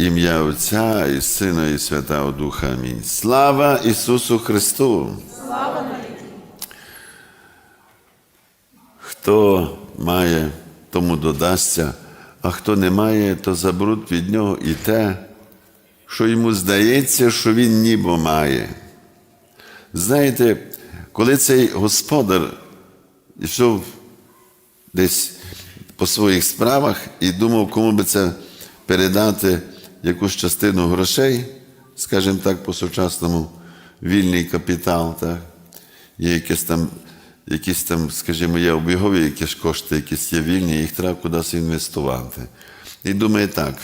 Ім'я Отця і Сина, і Святого Духа. Амінь. Слава Ісусу Христу! Хто має, тому додасться, а хто не має, то заберуть від нього і те, що йому здається, що він ніби має. Знаєте, коли цей господар йшов десь по своїх справах і думав, кому би це передати якусь частину грошей, скажімо так, по-сучасному, вільний капітал, так? є якісь там, якісь там, скажімо, є обігові якісь кошти, якісь є вільні, їх треба кудись інвестувати. І думає так,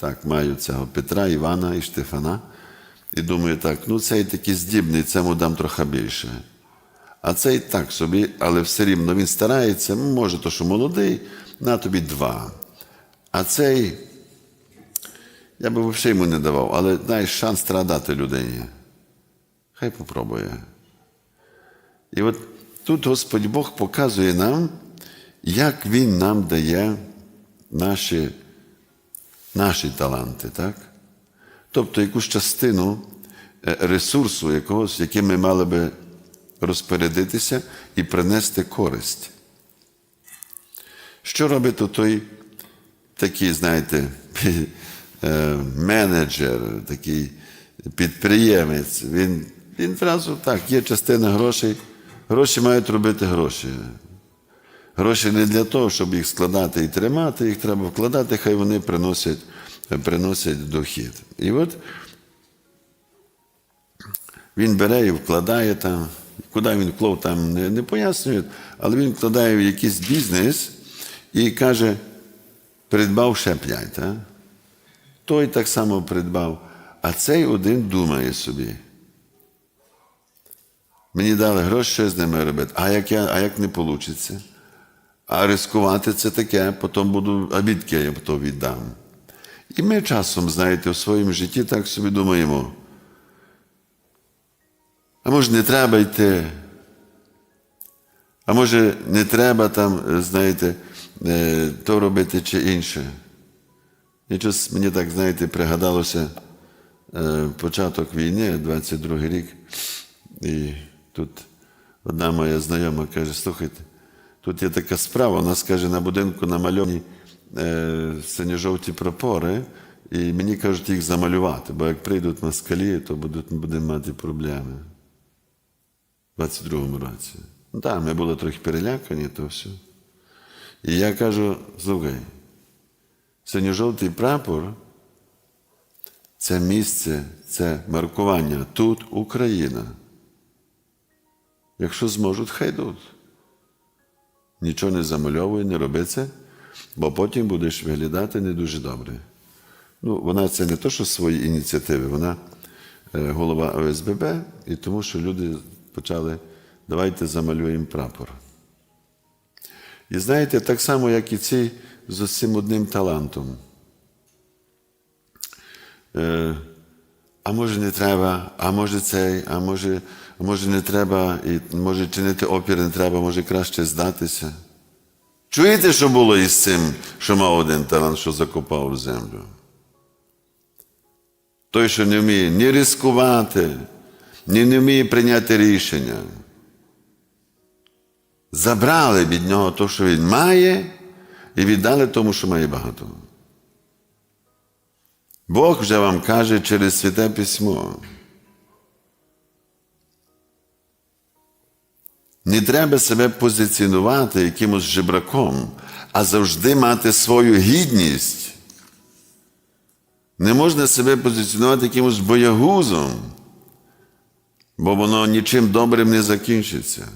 так, маю цього Петра, Івана і Штефана. І думаю, так, ну цей такий здібний, цьому дам трохи більше. А цей так собі, але все рівно він старається, може, то, що молодий, на тобі два. А цей, я би взагалі йому не давав, але знаєш, шанс треба дати людині. Хай попробує. І от тут Господь Бог показує нам, як Він нам дає наші, наші таланти, так? Тобто якусь частину е, ресурсу якогось, яким ми мали би розпорядитися і принести користь. Що робить той такий, знаєте, менеджер, такий підприємець? Він, він зразу так, є частина грошей, гроші мають робити гроші. Гроші не для того, щоб їх складати і тримати, їх треба вкладати, хай вони приносять, приносять дохід. І от він бере і вкладає там, куди він вклав, там не, не пояснює, але він вкладає в якийсь бізнес і каже, придбав ще п'ять. Той так само придбав, а цей один думає собі. Мені дали гроші, що з ними робити. А як, я, а як не вийде? А ризикувати це таке, потім буду, а відки я то віддам. І ми часом, знаєте, у своєму житті так собі думаємо. А може, не треба йти. А може, не треба там, знаєте, е, то робити чи інше. І щось мені так, знаєте, пригадалося е, початок війни, 22 рік. І тут одна моя знайома каже: слухайте, тут є така справа, у нас каже, на будинку намальовані е, синьо-жовті прапори, і мені кажуть їх замалювати, бо як прийдуть москалі, то будуть, будемо мати проблеми. У 22-му році. Ну так, ми були трохи перелякані, то все. І я кажу: слухай, синьо-жовтий прапор це місце, це маркування. Тут Україна. Якщо зможуть, хай йдуть. Нічого не замальовуй, не роби це, бо потім будеш виглядати не дуже добре. Ну, вона це не то, що свої ініціативи, вона е, голова ОСББ, і тому, що люди почали, давайте замалюємо прапор. І знаєте, так само, як і ці з цим одним талантом. Е, а може не треба, а може цей, а може, може не треба, і може чинити опір не треба, може краще здатися. Чуєте, що було із цим, що мав один талант, що закопав в землю? Той, що не вміє ні ризикувати, ні не вміє прийняти рішення. Забрали від нього те, що він має, і віддали тому, що має багато. Бог вже вам каже через Святе Письмо. Не треба себе позиціонувати якимось жебраком, а завжди мати свою гідність. Не можна себе позиціонувати якимось боягузом, бо воно нічим добрим не закінчиться.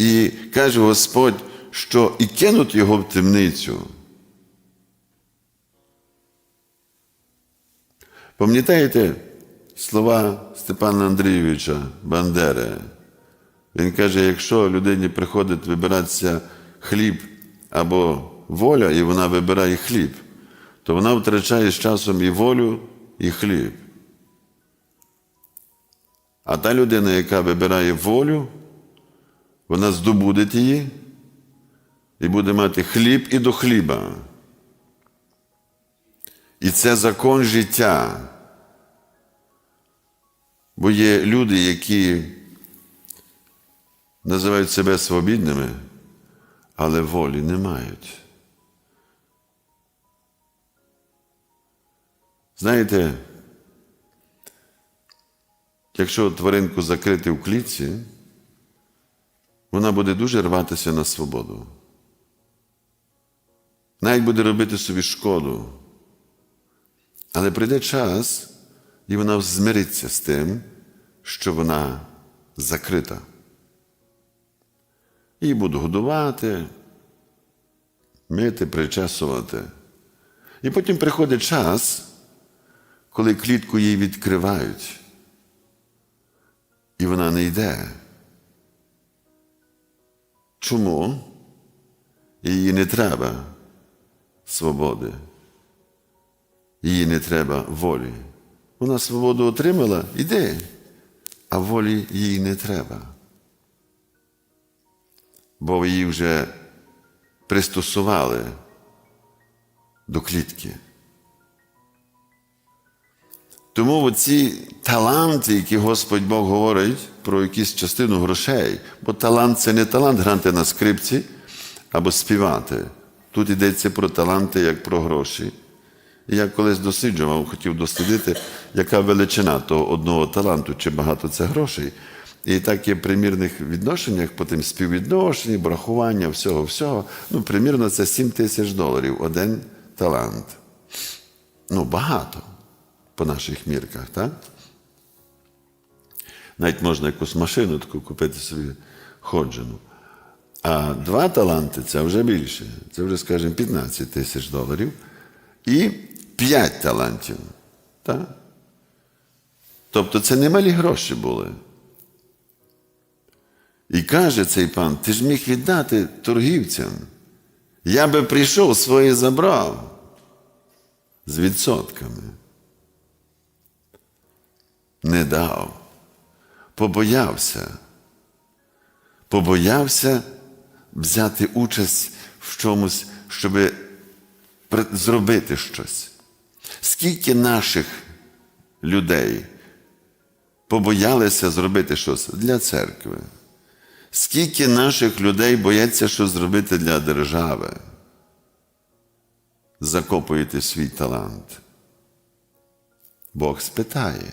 І каже Господь, що і кинуть його в темницю. Пам'ятаєте слова Степана Андрійовича Бандери? Він каже: якщо людині приходить вибиратися хліб або воля, і вона вибирає хліб, то вона втрачає з часом і волю, і хліб. А та людина, яка вибирає волю, вона здобуде її, і буде мати хліб і до хліба. І це закон життя. Бо є люди, які називають себе свобідними, але волі не мають. Знаєте, якщо тваринку закрити в клітці, вона буде дуже рватися на свободу. Навіть буде робити собі шкоду. Але прийде час, і вона змириться з тим, що вона закрита. Її буду годувати, мити, причесувати. І потім приходить час, коли клітку їй відкривають, і вона не йде. Чому? Їй не треба свободи. Їй не треба волі. Вона свободу отримала, іди, а волі їй не треба. Бо її вже пристосували до клітки. Тому ці таланти, які Господь Бог говорить про якусь частину грошей, бо талант це не талант грати на скрипці або співати. Тут йдеться про таланти як про гроші. І я колись досліджував, хотів дослідити, яка величина того одного таланту, чи багато це грошей. І так є в примірних відношеннях, по тим співвідношенні, брахування, всього, всього. Ну, примірно, це 7 тисяч доларів один талант. Ну, багато по наших мірках, так? Навіть можна якусь машину таку купити собі ходжену. А два таланти це вже більше. Це вже, скажімо, 15 тисяч доларів. І 5 талантів. Так? Тобто це немалі гроші були. І каже цей пан: ти ж міг віддати торгівцям. Я би прийшов своє забрав з відсотками. Не дав. Побоявся. Побоявся взяти участь в чомусь, щоб зробити щось. Скільки наших людей побоялися зробити щось для церкви? Скільки наших людей бояться щось зробити для держави? Закопуєте свій талант. Бог спитає.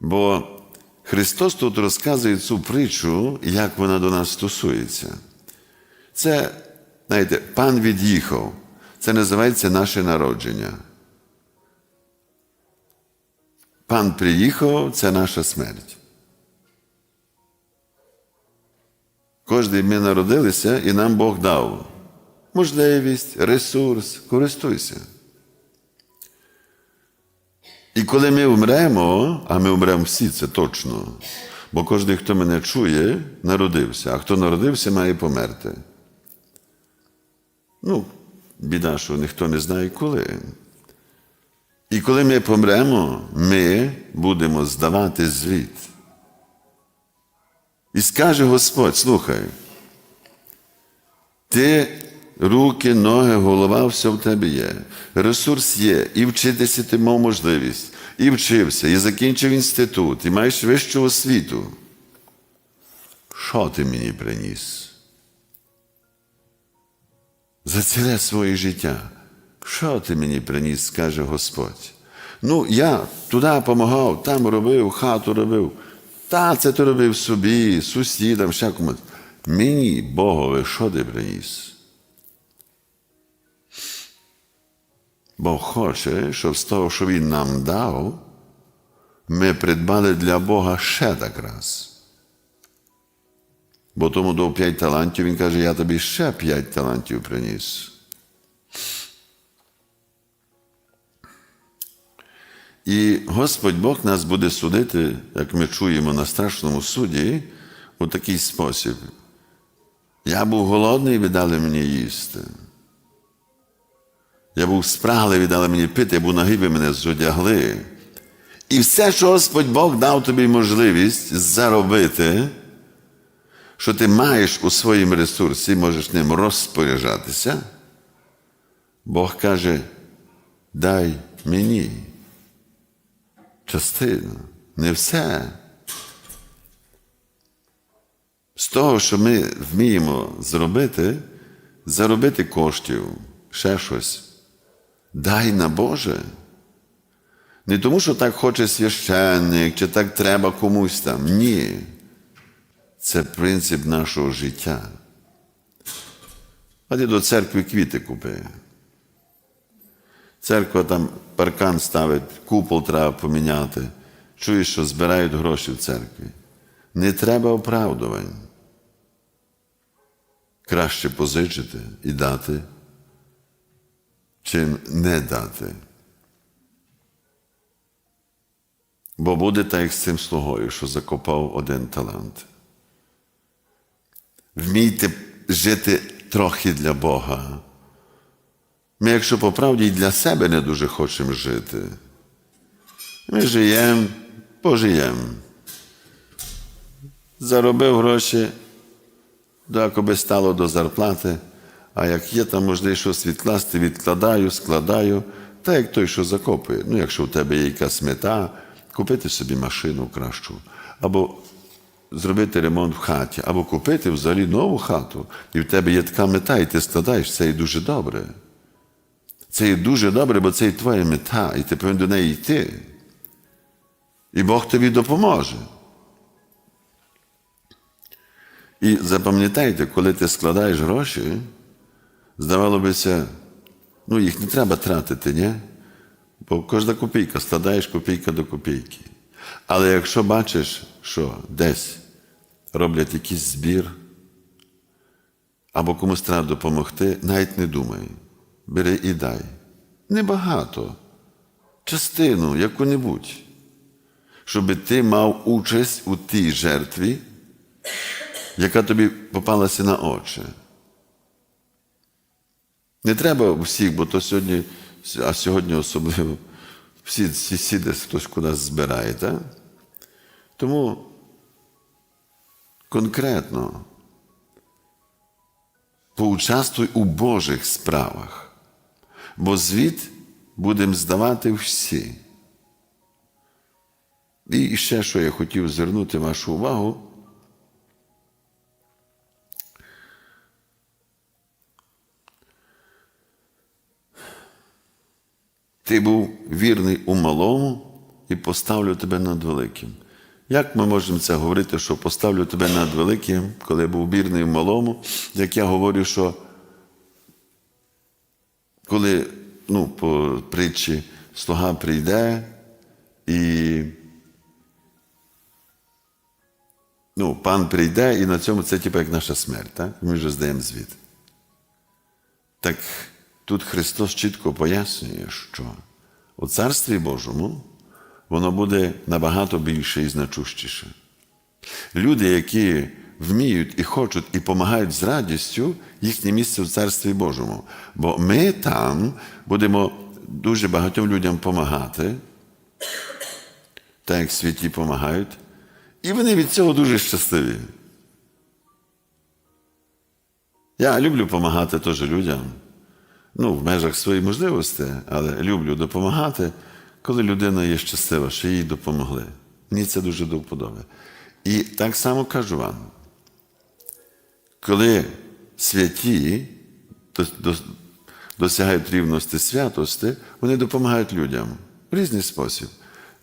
Бо Христос тут розказує цю притчу, як вона до нас стосується. Це, знаєте, пан від'їхав. Це називається наше народження. Пан приїхав це наша смерть. Кожний ми народилися і нам Бог дав можливість, ресурс, користуйся. І коли ми вмремо, а ми вмремо всі, це точно, бо кожен, хто мене чує, народився, а хто народився, має померти. Ну, біда, що ніхто не знає коли. І коли ми помремо, ми будемо здавати звіт. І скаже Господь, слухай, ти руки, ноги, голова, все в тебе є. Ресурс є, і вчитися ти мав можливість, і вчився, і закінчив інститут, і маєш вищу освіту. Що ти мені приніс? За ціле своє життя. Що ти мені приніс, скаже Господь? Ну, я туди допомагав, там робив, хату робив. Та це ти робив собі, сусідам, всякому. Мені, Богове, що ти приніс? Бог хоче, щоб з того, що Він нам дав, ми придбали для Бога ще так раз. Бо тому дав п'ять талантів, він каже, я тобі ще п'ять талантів приніс. І Господь Бог нас буде судити, як ми чуємо на страшному суді, у такий спосіб. Я був голодний, ви дали мені їсти. Я був спраглий, ви дали мені пити, я був нагий, ви мене зодягли. І все, що Господь Бог дав тобі можливість заробити, що ти маєш у своїм ресурсі, можеш ним розпоряджатися, Бог каже, дай мені частину, не все. З того, що ми вміємо зробити, заробити коштів, ще щось. Дай на Боже. Не тому, що так хоче священник, чи так треба комусь там. Ні. Це принцип нашого життя. А ти до церкви квіти купи. Церква там паркан ставить, купол треба поміняти. Чуєш, що збирають гроші в церкві. Не треба оправдувань. Краще позичити і дати, чим не дати. Бо буде так, як з цим слугою, що закопав один талант. Вмійте жити трохи для Бога. Ми, якщо по правді для себе не дуже хочемо жити, ми живемо, пожиємо. Заробив гроші, так аби стало до зарплати, а як є там можливість щось відкласти, відкладаю, складаю, та як той, що закопує. Ну, якщо в тебе є якась мета, купити собі машину кращу, або зробити ремонт в хаті, або купити взагалі нову хату, і в тебе є така мета, і ти складаєш, це і дуже добре. Це є дуже добре, бо це і твоя мета, і ти повинен до неї йти. І Бог тобі допоможе. І запам'ятайте, коли ти складаєш гроші, здавало бися, ну їх не треба тратити, ні? Бо кожна копійка, складаєш копійка до копійки. Але якщо бачиш, що десь роблять якийсь збір, або комусь треба допомогти, навіть не думай. Бери і дай. Небагато. Частину яку-небудь. Щоб ти мав участь у тій жертві, яка тобі попалася на очі. Не треба всіх, бо то сьогодні, а сьогодні особливо всі сусіди хтось кудись збирає. Так? Тому конкретно поучаствуй у Божих справах, бо звіт будемо здавати всі. І ще що я хотів звернути вашу увагу. Ти був вірний у малому і поставлю тебе над великим. Як ми можемо це говорити, що поставлю тебе над великим, коли я був вірний в малому? Як я говорю, що коли ну, по притчі слуга прийде і ну, пан прийде, і на цьому це типу, як наша смерть, так? ми вже здаємо звіт. Так тут Христос чітко пояснює, що у Царстві Божому воно буде набагато більше і значущіше. Люди, які вміють і хочуть, і допомагають з радістю, їхнє місце в Царстві Божому. Бо ми там будемо дуже багатьом людям допомагати, так як святі допомагають, і вони від цього дуже щасливі. Я люблю допомагати теж людям. Ну, в межах своєї можливості, але люблю допомагати, коли людина є щаслива, що їй допомогли. Мені це дуже до вподоби. І так само кажу вам, коли святі досягають рівності святості, вони допомагають людям в різний спосіб.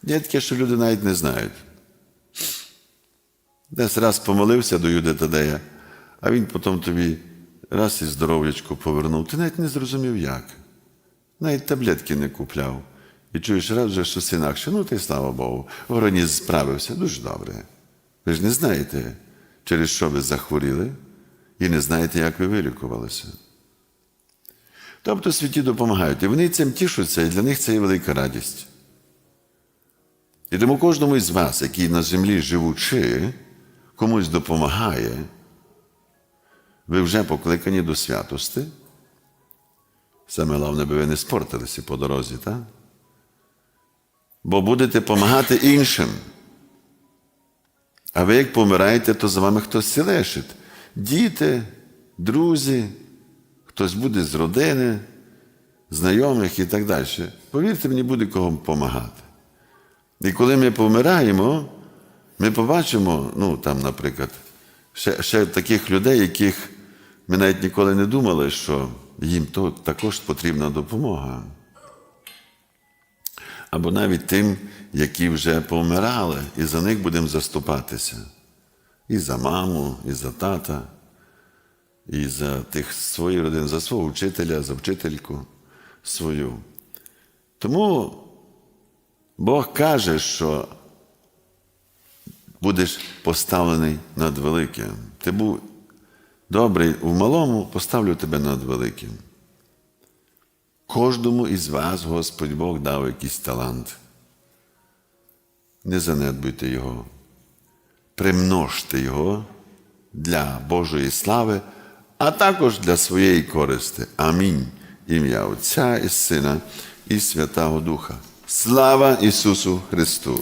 Є таке, що люди навіть не знають. Десь раз помолився до Юди Тадея, а він потім тобі раз і здоров'ячко повернув. Ти навіть не зрозумів як. Навіть таблетки не купляв. І чуєш, раз вже щось інакше. Ну, ти слава Богу, організм справився дуже добре. Ви ж не знаєте, через що ви захворіли, і не знаєте, як ви вилікувалися. Тобто святі допомагають. І вони цим тішуться, і для них це є велика радість. І тому кожному із вас, який на землі живучи, комусь допомагає, ви вже покликані до святости. Саме головне, би ви не спортилися по дорозі, так? Бо будете допомагати іншим. А ви як помираєте, то за вами хтось лишить. Діти, друзі, хтось буде з родини, знайомих і так далі. Повірте мені, буде кого допомагати. І коли ми помираємо, ми побачимо, ну там, наприклад, ще, ще таких людей, яких ми навіть ніколи не думали, що їм то також потрібна допомога. Або навіть тим, які вже помирали, і за них будемо заступатися. І за маму, і за тата, і за тих свої родини, за свого вчителя, за вчительку свою. Тому Бог каже, що будеш поставлений над великим. Ти був добрий у малому, поставлю тебе над великим. Кожному із вас Господь Бог дав якийсь талант. Не занедбуйте його, примножте його для Божої слави, а також для своєї користи. Амінь. Ім'я Отця і Сина і Святого Духа. Слава Ісусу Христу!